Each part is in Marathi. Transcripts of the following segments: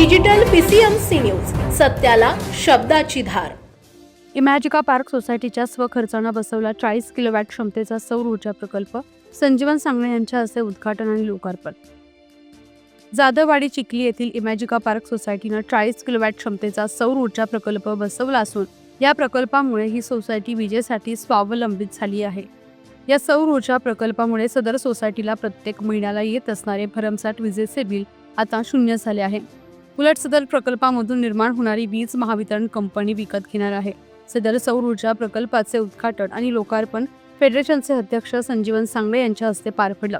डिजिटल पीसीएमसी न्यूज सत्याला शब्दाची धार. इमॅजिका पार्क सोसायटीच्या स्वखर्चानं बसवला चाळीस किलोवॅट क्षमतेचा सौर ऊर्जा प्रकल्प संजीवन सांगणे यांच्या हस्ते उद्घाटन आणि लोकार्पण. जाधववाडी चिखली येथील इमॅजिका पार्क सोसायटीनं चाळीस किलोवॅट क्षमतेचा सौर ऊर्जा प्रकल्प बसवला असून या प्रकल्पामुळे ही सोसायटी विजेसाठी स्वावलंबित झाली आहे. या सौर ऊर्जा प्रकल्पामुळे सदर सोसायटीला प्रत्येक महिन्याला येत असणारे भरमसाठ विजेचे बिल आता शून्य झाले आहे. उलट सदर प्रकल्पामधून निर्माण होणारी वीज महावितरण कंपनी विकत घेणार आहे. सदर सौर ऊर्जा प्रकल्पाचे उद्घाटन आणि लोकार्पण फेडरेशनचे अध्यक्ष संजीवन सांगळे यांच्या हस्ते पार पडलं.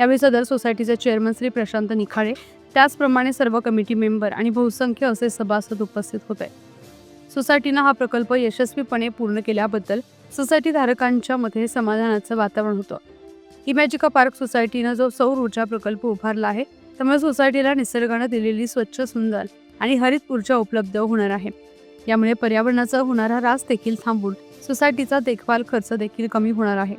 यावेळी सदर सोसायटीचे चेअरमन श्री प्रशांत निखाडे त्याचप्रमाणे सर्व कमिटी मेंबर आणि बहुसंख्य असे सभासद उपस्थित होते. सोसायटीनं हा प्रकल्प यशस्वीपणे पूर्ण केल्याबद्दल सोसायटी धारकांच्या मध्ये समाधानाचं वातावरण होतं. इमॅजिका पार्क सोसायटीनं जो सौर ऊर्जा प्रकल्प उभारला आहे त्यामुळे सोसायटीला निसर्गानं दिलेली स्वच्छ सुंदर आणि हरित ऊर्जा उपलब्ध होणार आहे. यामुळे पर्यावरणाचा होणारा रास देखील थांबून सोसायटीचा देखभाल खर्च देखील कमी होणार आहे.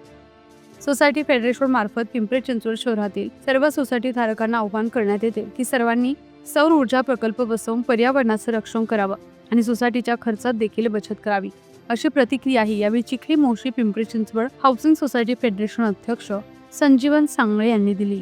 सोसायटी फेडरेशन मार्फत पिंपरी चिंचवड शहरातील सर्व सोसायटी धारकांना आव्हान करण्यात येते की सर्वांनी सौर ऊर्जा प्रकल्प बसवून पर्यावरणाचं रक्षण करावं आणि सोसायटीच्या खर्चात देखील बचत करावी अशी प्रतिक्रियाही यावेळी Chikhli Moshi Pimpri Chinchwad housing society federation अध्यक्ष संजीवन सांगळे यांनी दिली.